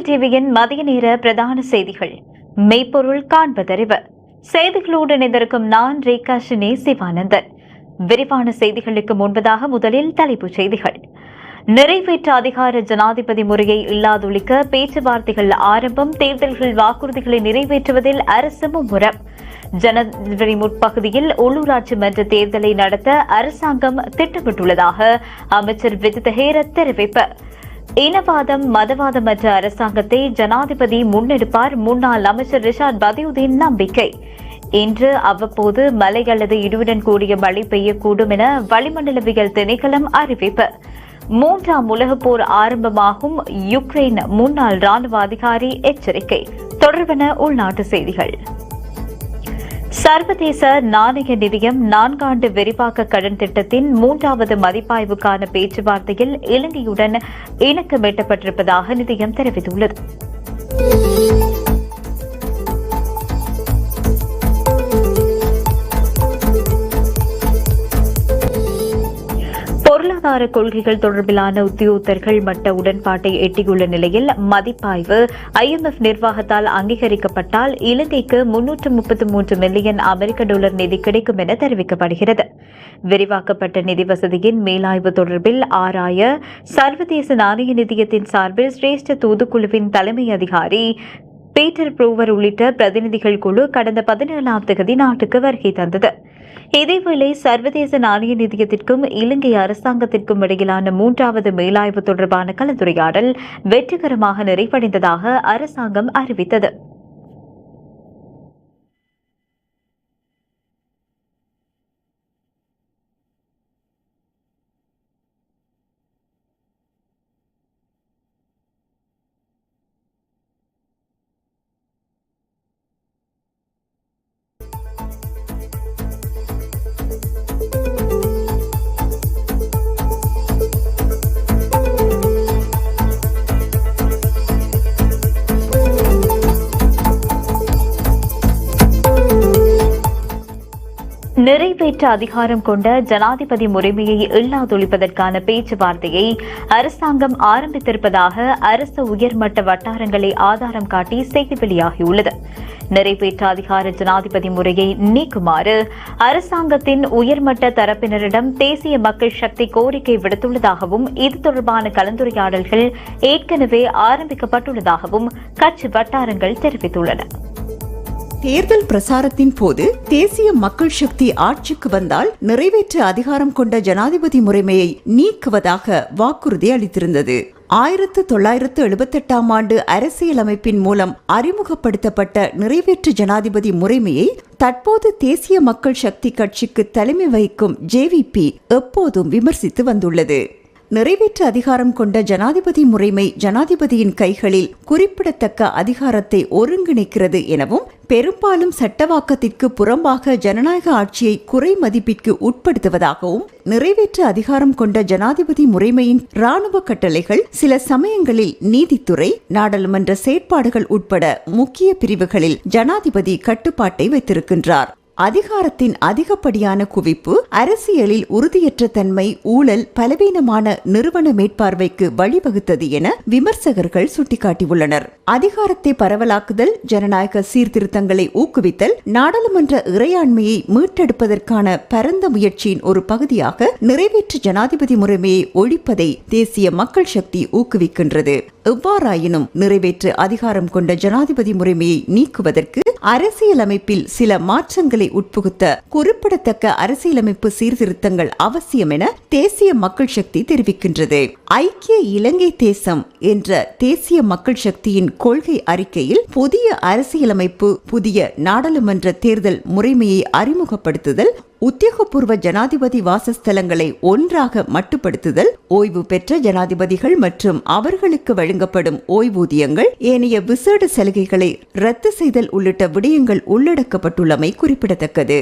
Capital டிவியின் மதிய நேர பிரதான செய்திகள். மெய்ப்பொருள் காண்பதறிவு. செய்திகளோடு இணைந்திருக்கும் நான் ரேகா ஷினே சிவானந்தன். விரிவான செய்திகளுக்கு முன்பதாக முதலில் தலைப்புச் செய்திகள். நிறைவேற்ற அதிகார ஜனாதிபதி முறையை இல்லாதொழிக்க பேச்சுவார்த்தைகள் ஆரம்பம் தேர்தல்கள் வாக்குறுதிகளை நிறைவேற்றுவதில் அரசு மும்முரம். ஜனவரி முற்பகுதியில் உள்ளூராட்சி மன்ற தேர்தலை நடத்த அரசாங்கம் திட்டமிட்டுள்ளதாக அமைச்சர் விஜித ஹேரத் தெரிவிப்பு. இனவாதம் மதவாதமற்ற அரசாங்கத்தை ஜனாதிபதி முன்னெடுப்பார் முன்னாள் அமைச்சர் ரிஷாத் பதியுதீன் நம்பிக்கை. இன்று அவ்வப்போது மழை அல்லது இடியுடன் கூடிய மழை பெய்யக்கூடும் என வளிமண்டலவியல் திணைக்களம் அறிவிப்பு. மூன்றாம் உலகப் போர் ஆரம்பமாகும். யுக்ரைன் முன்னாள் ராணுவ அதிகாரி எச்சரிக்கை. தொடர்பென உள்நாட்டு செய்திகள். சர்வதேச நாணய நிதியம் நான்காண்டு விரிவாக்க கடன் திட்டத்தின் மூன்றாவது மதிப்பாய்வுக்கான பேச்சுவார்த்தையில் இலங்கையுடன் இணக்கம் எட்டப்பட்டிருப்பதாக நிதியம் தெரிவித்துள்ளது. பொருளாதார கொள்கைகள் தொடர்பிலான உத்தியோகத்தர்கள் மட்ட உடன்பாட்டை எட்டியுள்ள நிலையில் மதிப்பாய்வு ஐஎம்எஃப் நிர்வாகத்தால் அங்கீகரிக்கப்பட்டால் இலங்கைக்கு முன்னூற்று முப்பத்தி மூன்று மில்லியன் அமெரிக்க டாலர் நிதி கிடைக்கும் என தெரிவிக்கப்படுகிறது. விரிவாக்கப்பட்ட நிதி வசதியின் மேலாய்வு தொடர்பில் ஆராய சர்வதேச நாணய நிதியத்தின் சார்பில் சிரேஷ்ட தூதுக்குழுவின் தலைமை அதிகாரி பீட்டர் ப்ரூவர் உள்ளிட்ட பிரதிநிதிகள் குழு கடந்த பதினேழாம் தேதி நாட்டுக்கு வருகை தந்தது. இதேவேளை சர்வதேச நாணய நிதியத்திற்கும் இலங்கை அரசாங்கத்திற்கும் இடையிலான மூன்றாவது மேலாய்வு தொடர்பான கலந்துரையாடல் வெற்றிகரமாக நிறைவடைந்ததாக அரசாங்கம் அறிவித்தது. நிறைவேற்ற அதிகாரம் கொண்ட ஜனாதிபதி முறைமையை இல்லாதொழிப்பதற்கான பேச்சுவார்த்தையை அரசாங்கம் ஆரம்பித்திருப்பதாக அரச உயர்மட்ட வட்டாரங்களை ஆதாரம் காட்டி செய்தி வெளியாகியுள்ளது. நிறைவேற்ற அதிகார ஜனாதிபதி முறையை நீக்குமாறு அரசாங்கத்தின் உயர்மட்ட தரப்பினரிடம் தேசிய மக்கள் சக்தி கோரிக்கை விடுத்துள்ளதாகவும் இது தொடர்பான கலந்துரையாடல்கள் ஏற்கனவே ஆரம்பிக்கப்பட்டுள்ளதாகவும் கட்சி வட்டாரங்கள் தெரிவித்துள்ளன. தேர்தல் பிரசாரத்தின் போது தேசிய மக்கள் சக்தி ஆட்சிக்கு வந்தால் நிறைவேற்ற அதிகாரம் கொண்ட ஜனாதிபதி முறைமையை நீக்குவதாக வாக்குறுதி அளித்திருந்தது. ஆயிரத்து தொள்ளாயிரத்து எழுபத்தெட்டாம் ஆண்டு அரசியலமைப்பின் மூலம் அறிமுகப்படுத்தப்பட்ட நிறைவேற்று ஜனாதிபதி முறைமையை தற்போது தேசிய மக்கள் சக்தி கட்சிக்கு தலைமை வகிக்கும் ஜேவிபி எப்போதும் விமர்சித்து வந்துள்ளது. நிறைவேற்று அதிகாரம் கொண்ட ஜனாதிபதி முறைமை ஜனாதிபதியின் கைகளில் குறிப்பிடத்தக்க அதிகாரத்தை ஒருங்கிணைக்கிறது எனவும் பெரும்பாலும் சட்டவாக்கத்திற்கு புறம்பாக ஜனநாயக ஆட்சியை குறை மதிப்பிற்கு உட்படுத்துவதாகவும் நிறைவேற்று அதிகாரம் கொண்ட ஜனாதிபதி முறைமையின் ராணுவ கட்டளைகள் சில சமயங்களில் நீதித்துறை நாடாளுமன்ற செயற்பாடுகள் உட்பட முக்கிய பிரிவுகளில் ஜனாதிபதி கட்டுப்பாட்டை வைத்திருக்கின்றார். அதிகாரத்தின் அதிகப்படியான குவிப்பு அரசியலில் உறுதியற்ற தன்மை ஊழல் பலவீனமான நிறுவன மேற்பார்வைக்கு வழிவகுத்தது என விமர்சகர்கள் சுட்டிக்காட்டியுள்ளனர். அதிகாரத்தை பரவலாக்குதல் ஜனநாயக சீர்திருத்தங்களை ஊக்குவித்தல் நாடாளுமன்ற இறையாண்மையை மீட்டெடுப்பதற்கான பரந்த முயற்சியின் ஒரு பகுதியாக நிறைவேற்று ஜனாதிபதி முறைமையை ஒழிப்பதை தேசிய மக்கள் சக்தி ஊக்குவிக்கின்றது. எவ்வாறாயினும் நிறைவேற்று அதிகாரம் கொண்ட ஜனாதிபதி முறைமையை நீக்குவதற்கு அரசியலமைப்பில் சில மாற்றங்களை உட்புகுத்த குறிப்பிடத்தக்க அரசியலமைப்பு சீர்திருத்தங்கள் அவசியம் என தேசிய மக்கள் சக்தி தெரிவிக்கின்றது. ஐக்கிய இலங்கை தேசம் என்ற தேசிய மக்கள் சக்தியின் கொள்கை அறிக்கையில் புதிய அரசியலமைப்பு புதிய நாடாளுமன்ற தேர்தல் முறைமையை அறிமுகப்படுத்துதல் உத்தியோகபூர்வ ஜனாதிபதி வாசஸ்தலங்களை ஒன்றாக மட்டுப்படுத்துதல் ஓய்வு பெற்ற ஜனாதிபதிகள் மற்றும் அவர்களுக்கு வழங்கப்படும் ஓய்வூதியங்கள் ஏனைய விசேட சலுகைகளை ரத்து செய்தல் உள்ளிட்ட விடயங்கள் உள்ளடக்கப்பட்டுள்ளமை குறிப்பிடத்தக்கது.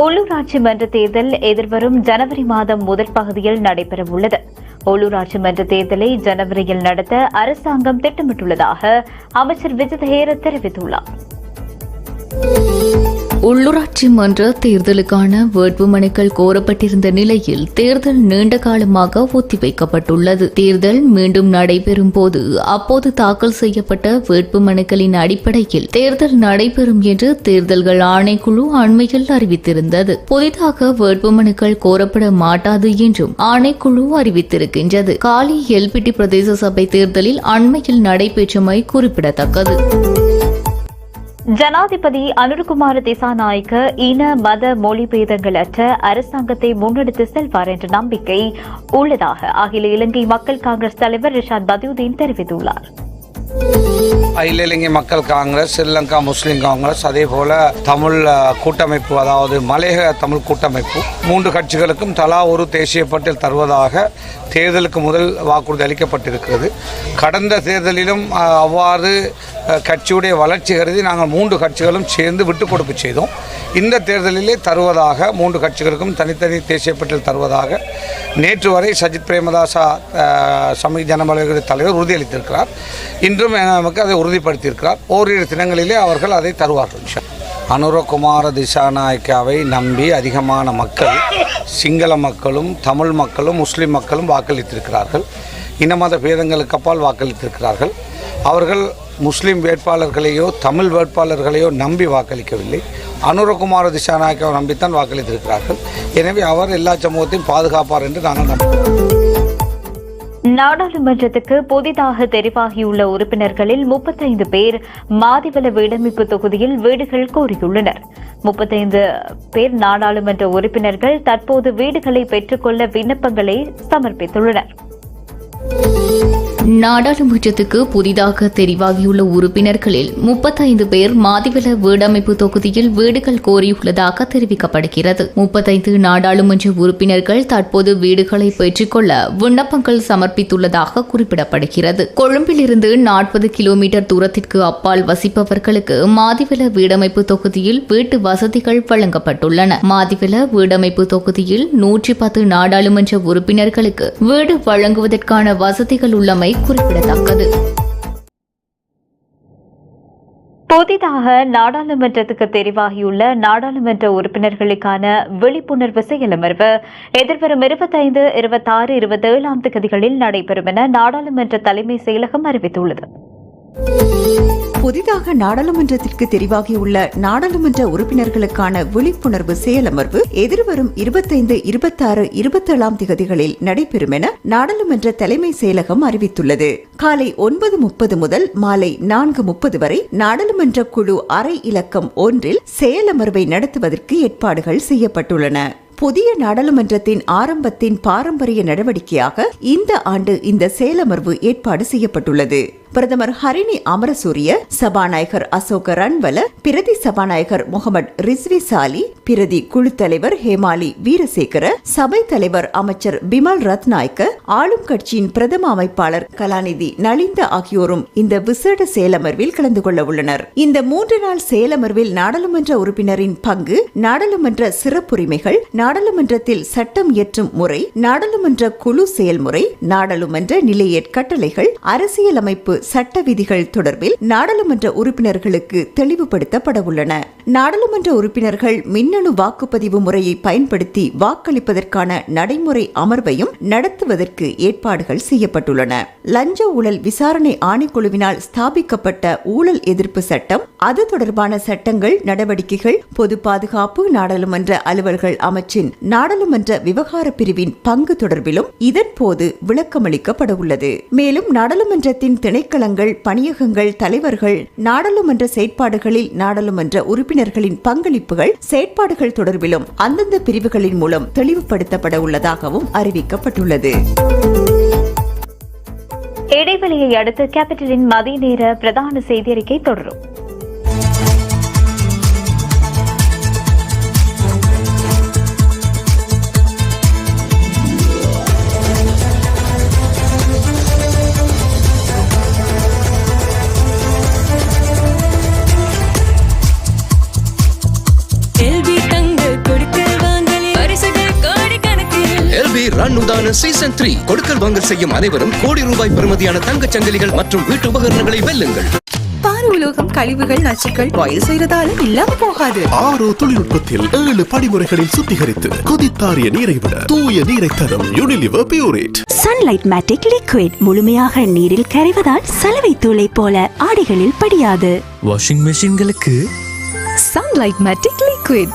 உள்ளூராட்சி மன்ற தேர்தல் எதிர்வரும் ஜனவரி மாதம் முதல் பகுதியில் நடைபெறவுள்ளது. உள்ளூராட்சி மன்ற தேர்தலை ஜனவரியில் நடத்த அரசாங்கம் திட்டமிட்டுள்ளதாக அமைச்சர் விஜித் ஹேர தெரிவித்துள்ளார். உள்ளூராட்சி மன்ற தேர்தலுக்கான வேட்புமனுக்கள் கோரப்பட்டிருந்த நிலையில் தேர்தல் நீண்ட காலமாக ஒத்திவைக்கப்பட்டுள்ளது. தேர்தல் மீண்டும் நடைபெறும் போது அப்போது தாக்கல் செய்யப்பட்ட வேட்புமனுக்களின் அடிப்படையில் தேர்தல் நடைபெறும் என்று தேர்தல்கள் ஆணைக்குழு அண்மையில் அறிவித்திருந்தது. புதிதாக வேட்புமனுக்கள் கோரப்பட மாட்டாது என்றும் ஆணைக்குழு அறிவித்திருக்கின்றது. காலி எல்பிட்டி பிரதேச சபை தேர்தலில் அண்மையில் நடைபெற்றமை குறிப்பிடத்தக்கது. ஜனாதிபதி அனுருகுமார திசாநாயக்க இன மத மொழி பேதங்களற்ற அரசாங்கத்தை முன்னெடுத்து செல்வார் என்ற நம்பிக்கை உள்ளதாக அகில இலங்கை மக்கள் காங்கிரஸ் தலைவர் ரிஷாத் பதியுதீன் தெரிவித்துள்ளார். அகில மக்கள் காங்கிரஸ் ஸ்ரீலங்கா முஸ்லீம் காங்கிரஸ் அதே போல தமிழ் கூட்டமைப்பு அதாவது மலையக தமிழ் கூட்டமைப்பு. மூன்று கட்சிகளுக்கும் தலா ஒரு தேசிய பட்டியல் தருவதாக தேர்தலுக்கு முதல் வாக்குறுதி அளிக்கப்பட்டிருக்கிறது. கடந்த தேர்தலிலும் அவ்வாறு கட்சியுடைய வளர்ச்சி கருதி நாங்கள் மூன்று கட்சிகளும் சேர்ந்து விட்டு கொடுப்பு செய்தோம். இந்த தேர்தலிலே தருவதாக மூன்று கட்சிகளுக்கும் தனித்தனி தேசிய பட்டியல் தருவதாக நேற்று வரை சஜித் பிரேமதாசா அஹ், சமூக தலைவர் உறுதியளித்திருக்கிறார். இன்றும் நமக்கு அதை உறுதிப்படுத்தியிருக்கிறார். ஓரிரு தினங்களிலே அவர்கள் அதை தருவார்கள். அனுரகுமார திசாநாயக்காவை நம்பி அதிகமான மக்கள் சிங்கள மக்களும் தமிழ் மக்களும் முஸ்லீம் மக்களும் வாக்களித்திருக்கிறார்கள். இன மத பேதங்களுக்கு அப்பால் வாக்களித்திருக்கிறார்கள். அவர்கள் முஸ்லீம் வேட்பாளர்களையோ தமிழ் வேட்பாளர்களையோ நம்பி வாக்களிக்கவில்லை. அனுரகுமார திசாநாயக்காவை நம்பித்தான் வாக்களித்திருக்கிறார்கள். எனவே அவர் எல்லா சமூகத்தையும் பாதுகாப்பார் என்று நாங்கள் நம்புகிறோம். நாடாளுமன்றத்துக்கு புதிதாக தெரிவாகியுள்ள உறுப்பினர்களில் முப்பத்தைந்து பேர் மாதிவல வீடமைப்பு தொகுதியில் வீடுகள் கோரியுள்ளனர். முப்பத்தைந்து பேர் நாடாளுமன்ற உறுப்பினர்கள் தற்போது வீடுகளை பெற்றுக்கொள்ள விண்ணப்பங்களை சமர்ப்பித்துள்ளனர். நாடாளுமன்றத்துக்கு புதிதாக தெரிவாகியுள்ள உறுப்பினர்களில் முப்பத்தைந்து பேர் மாதிவல வீடமைப்பு தொகுதியில் வீடுகள் கோரியுள்ளதாக தெரிவிக்கப்படுகிறது. முப்பத்தைந்து நாடாளுமன்ற உறுப்பினர்கள் தற்போது வீடுகளை பெற்றுக்கொள்ள விண்ணப்பங்கள் சமர்ப்பித்துள்ளதாக குறிப்பிடப்படுகிறது. கொழும்பிலிருந்து நாற்பது கிலோமீட்டர் தூரத்திற்கு அப்பால் வசிப்பவர்களுக்கு மாதிவல வீடமைப்பு தொகுதியில் வீட்டு வசதிகள் வழங்கப்பட்டுள்ளன. மாதிவல வீடமைப்பு தொகுதியில் நூற்றி பத்து நாடாளுமன்ற உறுப்பினர்களுக்கு வீடு வழங்குவதற்கான வசதிகள் உள்ளமை குறிப்பிடத்தக்கது. புதிதாக நாடாளுமன்றத்துக்கு தெரிவாகியுள்ள நாடாளுமன்ற உறுப்பினர்களுக்கான விழிப்புணர்வு செயலமர்வு எதிர்வரும் இருபத்தைந்து இருபத்தாறு இருபத்தேழாம் தேதிகளில் நடைபெறும் என நாடாளுமன்ற தலைமை செயலகம் அறிவித்துள்ளது. புதிதாக நாடாளுமன்றத்திற்கு தெரிவாகியுள்ள நாடாளுமன்ற உறுப்பினர்களுக்கான விழிப்புணர்வு செயலமர்வு எதிர்வரும் இருபத்தைந்து இருபத்தாறு இருபத்தேழாம் திகதிகளில் நடைபெறும் என நாடாளுமன்ற தலைமை செயலகம் அறிவித்துள்ளது. காலை ஒன்பது முப்பது முதல் மாலை நான்கு முப்பது வரை நாடாளுமன்ற குழு அறை இலக்கம் ஒன்றில் செயலமர்வை நடத்துவதற்கு ஏற்பாடுகள் செய்யப்பட்டுள்ளன. புதிய நாடாளுமன்றத்தின் ஆரம்பத்தின் பாரம்பரிய நடவடிக்கையாக இந்த ஆண்டு இந்த செயலமர்வு ஏற்பாடு செய்யப்பட்டுள்ளது. பிரதமர் ஹரிணி அமரசூரிய சபாநாயகர் அசோக ரன்வல பிரதி சபாநாயகர் முகமது ரிஸ்வி சாலி பிரதி குழு தலைவர் ஹேமாலி வீரசேகர சபை தலைவர் அமைச்சர் பிமல் ரத்நாயக்க ஆளும் கட்சியின் பிரதம அமைப்பாளர் கலாநிதி நலிந்த ஆகியோரும் இந்த விசேட செயலமர்வில் கலந்து கொள்ள உள்ளனர். இந்த மூன்று நாள் செயலமர்வில் நாடாளுமன்ற உறுப்பினரின் பங்கு நாடாளுமன்ற சிறப்புரிமைகள் நாடாளுமன்றத்தில் சட்டம் இயற்றும் முறை நாடாளுமன்ற குழு செயல்முறை நாடாளுமன்ற நிலையற் கட்டளைகள் அரசியலமைப்பு சட்ட விதிகள் தொடர்பில் நாடாளுமன்ற உறுப்பினர்களுக்கு தெளிவுபடுத்தப்பட உள்ளன நாடாளுமன்ற உறுப்பினர்கள் மின்னணு வாக்குப்பதிவு முறையை பயன்படுத்தி வாக்களிப்பதற்கான நடைமுறை அமர்வையும் நடத்துவதற்கு ஏற்பாடுகள் செய்யப்பட்டுள்ளன. லஞ்ச ஊழல் விசாரணை ஆணைக்குழுவினால் ஸ்தாபிக்கப்பட்ட ஊழல் எதிர்ப்பு சட்டம் அது தொடர்பான சட்டங்கள் நடவடிக்கைகள் பொது பாதுகாப்பு நாடாளுமன்ற அலுவல்கள் அமைச்சின் நாடாளுமன்ற விவகார பிரிவின் பங்கு தொடர்பிலும் இதன் போது விளக்கமளிக்கப்பட உள்ளது மேலும் நாடாளுமன்றத்தின் திணைக்களங்கள் பணியகங்கள் தலைவர்கள் நாடாளுமன்ற செயற்பாடுகளில் நாடாளுமன்ற உறுப்பினர்களின் பங்களிப்புகள் செயற்பாடுகள் தொடர்பிலும் அந்தந்த பிரிவுகளின் மூலம் தெளிவுபடுத்தப்பட உள்ளதாகவும் அறிவிக்கப்பட்டுள்ளது. இடைவெளியை அடுத்து கேபிட்டலின் மதிய நேர பிரதான செய்தி அறிக்கை தொடரும். ரன் உதான சீசன் த்ரீ கொடுக்கல் வாங்கல் செய்யும் அனைவரும் கோடி ரூபாய் பெறுமதியான தங்கச் சங்கிலிகள் மற்றும் வீட்டு உபகரணங்களை வெல்லுங்கள். பாரு உலோகம் கழிவுகள் நச்சுக்கள் பாயில் செய்யறதால இல்லாம போகாது. ஆரோ தொழில்நுட்பத்தில் ஏழு படிமுறைகளில் சுத்திகரித்து கொதித்தாரிய நீரை விட தூய நீரை தரும் Unilever Pureit Sunlight matic liquid முழுமையாக நீரில் கரைவதால் சலவை தூளை போல ஆடைகளில் படியாது. வாஷிங் மெஷின்களுக்கு சன்லைட் மேட்டிக் லிக்விட்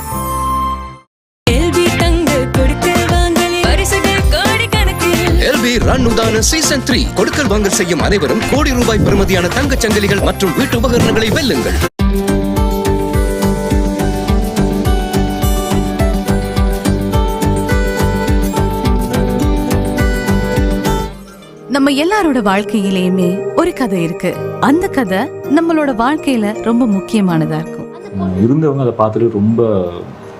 எல்பி ரன் உதான சீசன் த்ரீ கொடுக்கல் வாங்கல் செய்யும் அனைவரும் கோடி ரூபாய் பெறுமதியான தங்கச் சங்கிலிகள் மற்றும் வீட்டு உபகரணங்களை வெல்லுங்கள். நம்ம எல்லாரோட வாழ்க்கையிலயுமே ஒரு கதை இருக்கு. அந்த கதை நம்மளோட வாழ்க்கையில ரொம்ப முக்கியமானதா இருக்கும். இருந்தவங்க அதை பார்த்துட்டு ரொம்ப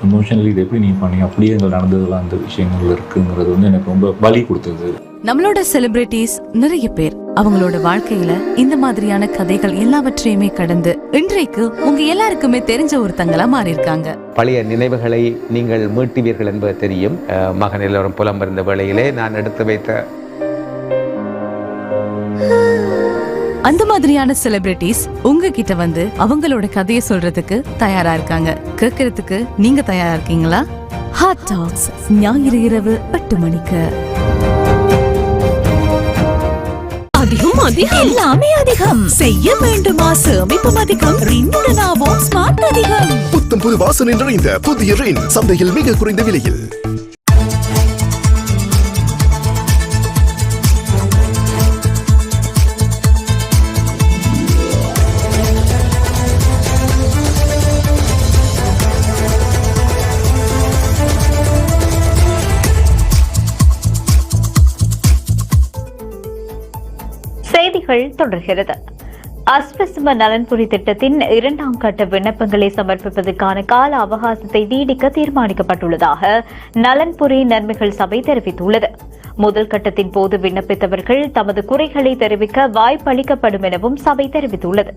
எமோஷனலி இது எப்படி நீ பண்ணி அப்படியே எங்கள் நடந்ததெல்லாம் அந்த விஷயங்கள் இருக்குங்கிறது வந்து எனக்கு ரொம்ப வலி கொடுத்தது. நம்மளோட செலிபிரிட்டிஸ் நிறைய பேர் அவங்களோட வாழ்க்கையில இந்த மாதிரியான கதைகள் எல்லாவற்றையுமே கடந்து இன்றைக்கு உங்க எல்லாருக்குமே தெரிஞ்ச ஒருத்தங்களா மாறி இருக்காங்க பழைய நினைவுகளை நீங்கள் மீட்டுவீர்கள் என்பது தெரியும். மகன் எல்லோரும் புலம்பெயர்ந்த வேளையிலே நான் எடுத்து வைத்த அந்த மாதிரியான செலிபிரிட்டிஸ் உங்ககிட்ட வந்து அவங்களோட கதையை சொல்றதுக்கு தயாரா இருக்காங்க. கேட்கறதுக்கு நீங்க தயாரா இருக்கீங்களா? ஹாட் டாக்ஸ் ஞாயிறு இரவு எட்டு மணிக்கு. அதிகம். எல்லாமே அதிகம். செய்ய வேண்டுமா? சேமிப்பும் அதிகம் ரின்னுடனாவும் ஸ்மார்ட் அதிகம். புத்தம் புது வாசனை நிறைந்த புதிய ரெயின் சந்தையில் மிக குறைந்த விலையில். விண்ணப்பங்கள் தொடர்கிறது. அஸ்வசும நலன்புரி திட்டத்தின் இரண்டாம் கட்ட விண்ணப்பங்களை சமர்ப்பிப்பதற்கான கால அவகாசத்தை நீடிக்க தீர்மானிக்கப்பட்டுள்ளதாக நலன்புரி நன்மைகள் சபை தெரிவித்துள்ளது. முதல் கட்டத்தின் போது விண்ணப்பித்தவர்கள் தமது குறைகளை தெரிவிக்க வாய்ப்பளிக்கப்படும் எனவும் சபை தெரிவித்துள்ளது.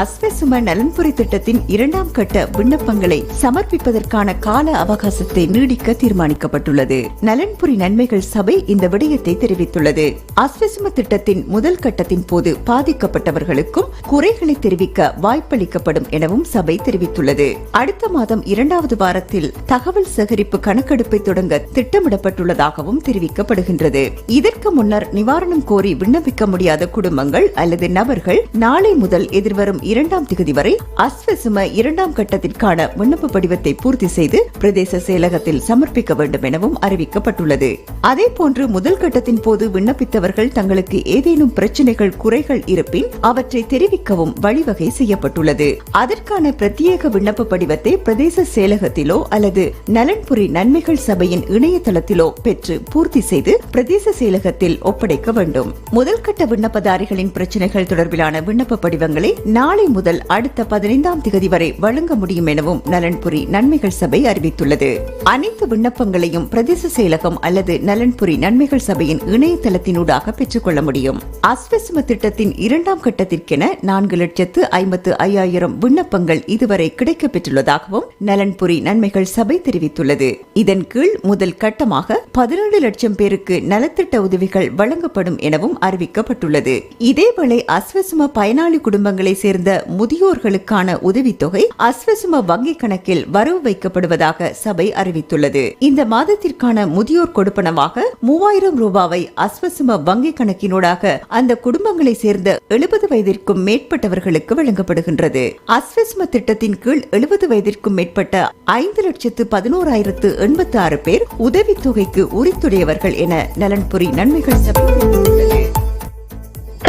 அஸ்வசும நலன்புரி திட்டத்தின் இரண்டாம் கட்ட விண்ணப்பங்களை சமர்ப்பிப்பதற்கான கால அவகாசத்தை நீடிக்க தீர்மானிக்கப்பட்டுள்ளது. நலன்புரி நன்மைகள் சபை இந்த விடயத்தை தெரிவித்துள்ளது. அஸ்வசும திட்டத்தின் முதல் கட்டத்தின் போது பாதிக்கப்பட்டவர்களுக்கும் குறைகளை தெரிவிக்க வாய்ப்பளிக்கப்படும் எனவும் சபை தெரிவித்துள்ளது. அடுத்த மாதம் இரண்டாவது வாரத்தில் தகவல் சேகரிப்பு கணக்கெடுப்பை தொடங்க திட்டமிடப்பட்டுள்ளதாகவும் தெரிவிக்கப்படுகின்றது. இதற்கு முன்னர் நிவாரணம் கோரி விண்ணப்பிக்க முடியாத குடும்பங்கள் அல்லது நபர்கள் நாளை முதல் எதிர்வரும் இரண்டாம் திகதி வரை அஸ்வசும இரண்டாம் கட்டத்திற்கான விண்ணப்ப படிவத்தை பூர்த்தி செய்து பிரதேச செயலகத்தில் சமர்ப்பிக்க வேண்டும் எனவும் அறிவிக்கப்பட்டுள்ளது. அதேபோன்று முதல் கட்டத்தின் போது விண்ணப்பித்தவர்கள் தங்களுக்கு ஏதேனும் பிரச்சனைகள் குறைகள் இருப்பின் அவற்றை தெரிவிக்கவும் வழிவகை செய்யப்பட்டுள்ளது. அதற்கான பிரத்யேக விண்ணப்ப படிவத்தை பிரதேச செயலகத்திலோ அல்லது நலன்புரி நன்மைகள் சபையின் இணையதளத்திலோ பெற்று பூர்த்தி செய்து பிரதேச செயலகத்தில் ஒப்படைக்க வேண்டும். முதல் கட்ட விண்ணப்பதாரிகளின் பிரச்சனைகள் தொடர்பிலான விண்ணப்ப படிவங்களை நாளை நாளை முதல் அடுத்த பதினைந்தாம் திகதி வரை வழங்க முடியும் எனவும் நலன்புரி நன்மைகள் சபை அறிவித்துள்ளது. அனைத்து விண்ணப்பங்களையும் பிரதேச செயலகம் அல்லது நலன்புரி நன்மைகள் சபையின் இணையதளத்தினூடாக பெற்றுக்கொள்ள முடியும். அஸ்வசம திட்டத்தின் இரண்டாம் கட்டத்திற்கென நான்கு லட்சத்து ஐம்பத்து ஐயாயிரம் விண்ணப்பங்கள் இதுவரை கிடைக்கப் பெற்றுள்ளதாகவும் நலன்புரி நன்மைகள் சபை தெரிவித்துள்ளது. இதன் கீழ் முதல் கட்டமாக பதினேழு லட்சம் பேருக்கு நலத்திட்ட உதவிகள் வழங்கப்படும் எனவும் அறிவிக்கப்பட்டுள்ளது. இதேவேளை அஸ்வசம பயனாளி குடும்பங்களை சேர்ந்த முதியோர்களுக்கான உதவித்தொகை அஸ்வசும வங்கி கணக்கில் வரவு வைக்கப்படுவதாக சபை அறிவித்துள்ளது. இந்த மாதத்திற்கான முதியோர் கொடுப்பனவாக மூவாயிரம் ரூபாவை அஸ்வசும வங்கி கணக்கினூடாக அந்த குடும்பங்களை சேர்ந்த எழுபது வயதிற்கும் மேற்பட்டவர்களுக்கு வழங்கப்படுகின்றது. அஸ்வசும திட்டத்தின் கீழ் எழுபது வயதிற்கும் மேற்பட்ட ஐந்து லட்சத்து பதினோராயிரத்து எண்பத்தி ஆறு பேர் உதவித்தொகைக்கு உரித்துடையவர்கள் என நலன்புரி நன்மைகள் சபை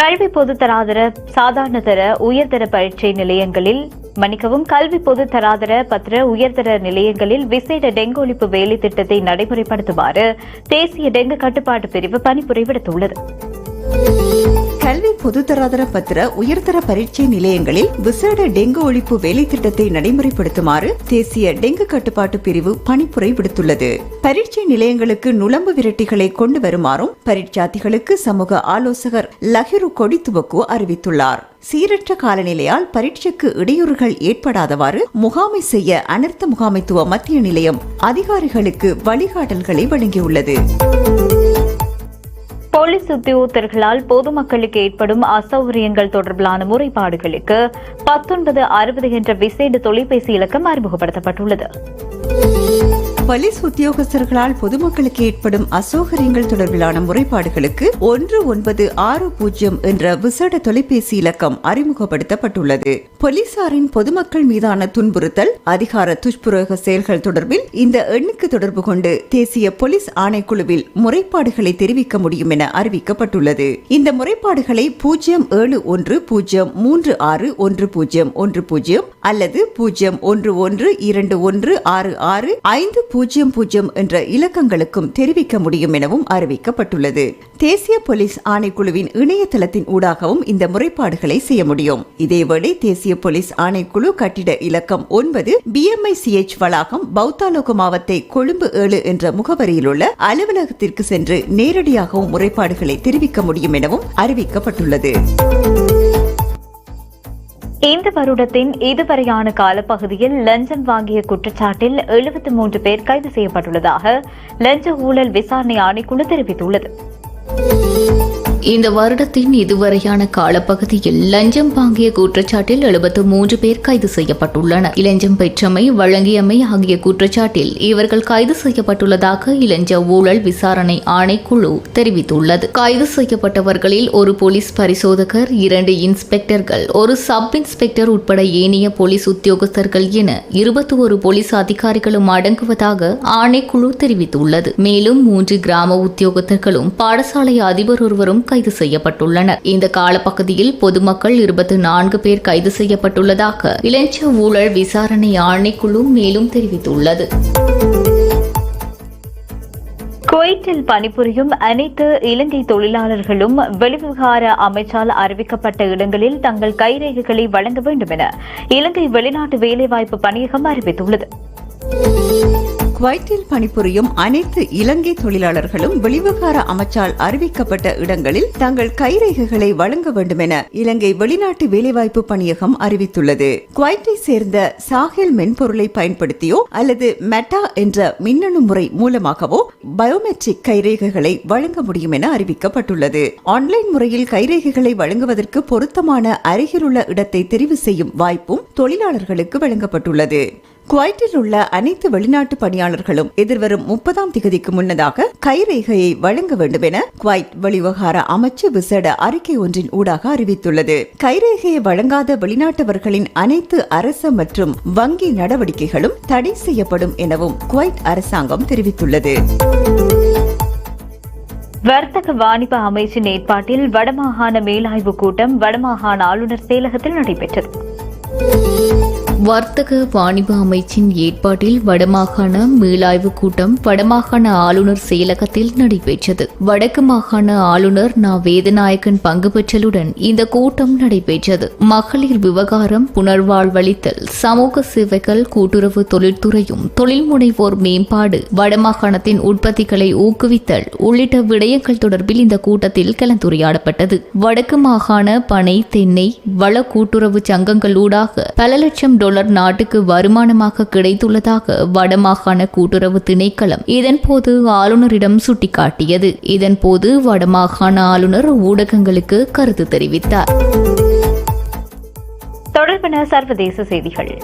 கல்வி பொதுத்தராதர சாதாரண தர உயர்தர பரீட்சை நிலையங்களில் மன்னிக்கவும் கல்வி பொது தராதர பத்திர உயர்தர நிலையங்களில் விசேட டெங்கு ஒழிப்பு வேலை திட்டத்தை நடைமுறைப்படுத்துமாறு தேசிய டெங்கு கட்டுப்பாட்டு பிரிவு பணிப்புரை விடுத்துள்ளது. கல்வி பொதுத்தராதர பத்திர உயர்தர பரீட்சை நிலையங்களில் விசேட டெங்கு ஒழிப்பு வேலை திட்டத்தை நடைமுறைப்படுத்துமாறு தேசிய டெங்கு கட்டுப்பாட்டு பிரிவு பணிப்புரை விடுத்துள்ளது. பரீட்சை நிலையங்களுக்கு நுழம்பு விரட்டிகளை கொண்டு வருமாறும் பரீட்சார்த்திகளுக்கு சமூக ஆலோசகர் லஹிரு கொடித்துவக்கு அறிவித்துள்ளார். சீரற்ற காலநிலையால் பரீட்சைக்கு இடையூறுகள் ஏற்படாதவாறு முகாமை செய்ய அனர்த்த முகாமைத்துவ மத்திய நிலையம் அதிகாரிகளுக்கு வழிகாட்டல்களை வழங்கியுள்ளது. போலீஸ் உத்தியோகத்தர்களால் பொதுமக்களுக்கு ஏற்படும் அசௌகரியங்கள் தொடர்பிலான முறைப்பாடுகளுக்கு பத்தொன்பது அறுபது என்ற விசேட தொலைபேசி இலக்கம் அறிமுகப்படுத்தப்பட்டுள்ளது. போலீஸ் உத்தியோகஸ்தர்களால் பொதுமக்களுக்கு ஏற்படும் அசௌகரியங்கள் தொடர்பிலான முறைப்பாடுகளுக்கு ஒன்று ஒன்பது ஆறு பூஜ்ஜியம் என்ற விசேட தொலைபேசி இலக்கம் அறிமுகப்படுத்தப்பட்டுள்ளது. போலீசாரின் பொதுமக்கள் மீதான துன்புறுத்தல் அதிகார துஷ்பிரயோக செயல்கள் தொடர்பில் இந்த எண்ணுக்கு தொடர்பு கொண்டு தேசிய போலீஸ் ஆணைக்குழுவில் முறைப்பாடுகளை தெரிவிக்க முடியும் என அறிவிக்கப்பட்டுள்ளது. இந்த முறைப்பாடுகளை பூஜ்ஜியம் ஏழு ஒன்று பூஜ்ஜியம் மூன்று ஆறு ஒன்று பூஜ்ஜியம் ஒன்று பூஜ்ஜியம் அல்லது பூஜ்ஜியம் ஒன்று ஒன்று இரண்டு ஒன்று ஆறு ஆறு ஐந்து பூஜ்ஜியம் பூஜ்ஜியம் என்ற இலக்கங்களுக்கும் தெரிவிக்க முடியும் எனவும் அறிவிக்கப்பட்டுள்ளது. தேசிய போலீஸ் ஆணைக்குழுவின் இணையதளத்தின் ஊடாகவும் இந்த முறைப்பாடுகளை செய்ய முடியும். இதேவேளை தேசிய போலீஸ் ஆணைக்குழு கட்டிட இலக்கம் ஒன்பது பிஎம்ஐசிஎச் வளாகம் பௌத்தாலோக மாவத்தை கொழும்பு ஏழு என்ற முகவரியில் உள்ள அலுவலகத்திற்கு சென்று நேரடியாகவும் முறைப்பாடுகளை தெரிவிக்க முடியும் எனவும் அறிவிக்கப்பட்டுள்ளது. இந்த வருடத்தின் இதுவரையான காலப்பகுதியில் லஞ்சம் வாங்கிய குற்றச்சாட்டில் எழுபத்தி மூன்று பேர் கைது செய்யப்பட்டுள்ளதாக லஞ்ச ஊழல் விசாரணை ஆணைக்குழு தெரிவித்துள்ளது. இந்த வருடத்தின் இதுவரையான காலப்பகுதியில் லஞ்சம் வாங்கிய குற்றச்சாட்டில் எழுபத்து மூன்று பேர் கைது செய்யப்பட்டுள்ளனர். இளஞ்சம் பெற்றமை வழங்கியமை ஆகிய குற்றச்சாட்டில் இவர்கள் கைது செய்யப்பட்டுள்ளதாக இளஞ்ச ஊழல் விசாரணை ஆணைக்குழு தெரிவித்துள்ளது. கைது செய்யப்பட்டவர்களில் ஒரு போலீஸ் பரிசோதகர் இரண்டு இன்ஸ்பெக்டர்கள் ஒரு சப் இன்ஸ்பெக்டர் உட்பட ஏனைய போலீஸ் உத்தியோகஸ்தர்கள் என இருபத்தி ஒரு போலீஸ் அதிகாரிகளும் அடங்குவதாக ஆணைக்குழு தெரிவித்துள்ளது. மேலும் மூன்று கிராம உத்தியோகத்தர்களும் பாடசாலை அதிபர் ஒருவரும் கைது செய்யப்பட்டுள்ளனர். இந்த காலப்பகுதியில் பொதுமக்கள் இருபத்தி நான்கு பேர் கைது செய்யப்பட்டுள்ளதாக இளைஞ ஊழல் விசாரணை ஆணைக்குழு மேலும் தெரிவித்துள்ளது. குவைத்தில் பணிபுரியும் அனைத்து இலங்கை தொழிலாளர்களும் வெளிவிவகார அமைச்சால் அறிவிக்கப்பட்ட இடங்களில் தங்கள் கைரேகைகளை வழங்க வேண்டும் என இலங்கை வெளிநாட்டு வேலைவாய்ப்பு பணியகம் அறிவித்துள்ளது. குவைத்தில் பணிபுரியும் அனைத்து இலங்கை தொழிலாளர்களும் வெளிவிவகார அமைச்சால் அறிவிக்கப்பட்ட இடங்களில் தங்கள் கைரேகைகளை வழங்க வேண்டும் என இலங்கை வெளிநாட்டு வேலைவாய்ப்பு பணியகம் அறிவித்துள்ளது. குவைத்தை சேர்ந்த சாஹில் மென்பொருளை பயன்படுத்தியோ அல்லது மெட்டா என்ற மின்னணு முறை மூலமாகவோ பயோமெட்ரிக் கைரேகைகளை வழங்க முடியும் என அறிவிக்கப்பட்டுள்ளது. ஆன்லைன் முறையில் கைரேகைகளை வழங்குவதற்கு பொருத்தமான அருகிலுள்ள இடத்தை தெரிவு செய்யும் வாய்ப்பும் தொழிலாளர்களுக்கு வழங்கப்பட்டுள்ளது. குவைட்டில் உள்ள அனைத்து வெளிநாட்டு பணியாளர்களும் எதிர்வரும் முப்பதாம் திகதிக்கு முன்னதாக கைரேகையை வழங்க வேண்டும் என குவைட் வெளிவகார அமைச்சு விசேட அறிக்கை ஒன்றின் ஊடாக அறிவித்துள்ளது. கைரேகையை வழங்காத வெளிநாட்டவர்களின் அனைத்து அரச மற்றும் வங்கி நடவடிக்கைகளும் தடை செய்யப்படும் எனவும் குவைட் அரசாங்கம் தெரிவித்துள்ளது. வர்த்தக வாணிப அமைச்சின் ஏற்பாட்டில் வடமாகாண மேலாய்வு கூட்டம் வடமாகாண ஆளுநர் செயலகத்தில் நடைபெற்றது. வர்த்தக வாணிப அமைச்சின் ஏற்பாட்டில் வடமாகாண மீளாய்வு கூட்டம் வடமாகாண ஆளுநர் செயலகத்தில் நடைபெற்றது. வடக்கு மாகாண ஆளுநர் நா. வேதநாயகன் பங்கு பெற்றலுடன் இந்த கூட்டம் நடைபெற்றது. மகளிர் விவகாரம் புனர்வாழ்வளித்தல் சமூக சேவைகள் கூட்டுறவு தொழில்துறையும் தொழில் முனைவோர் மேம்பாடு வடமாகாணத்தின் உற்பத்திகளை ஊக்குவித்தல் உள்ளிட்ட விடயங்கள் தொடர்பில் இந்த கூட்டத்தில் கலந்துரையாடப்பட்டது. வடக்கு மாகாண பனை தென்னை வள கூட்டுறவு சங்கங்களூடாக பல லட்சம் டாலர் நாட்டுக்கு வருமானமாக கிடைத்துள்ளதாக வடமாகாண கூட்டுறவு திணைக்களம் இதன்போது ஆளுநரிடம் சுட்டிக்காட்டியது. இதன்போது வடமாகாண ஆளுநர் ஊடகங்களுக்கு கருத்து தெரிவித்தார். தொடர்பான சர்வதேச செய்திகள்.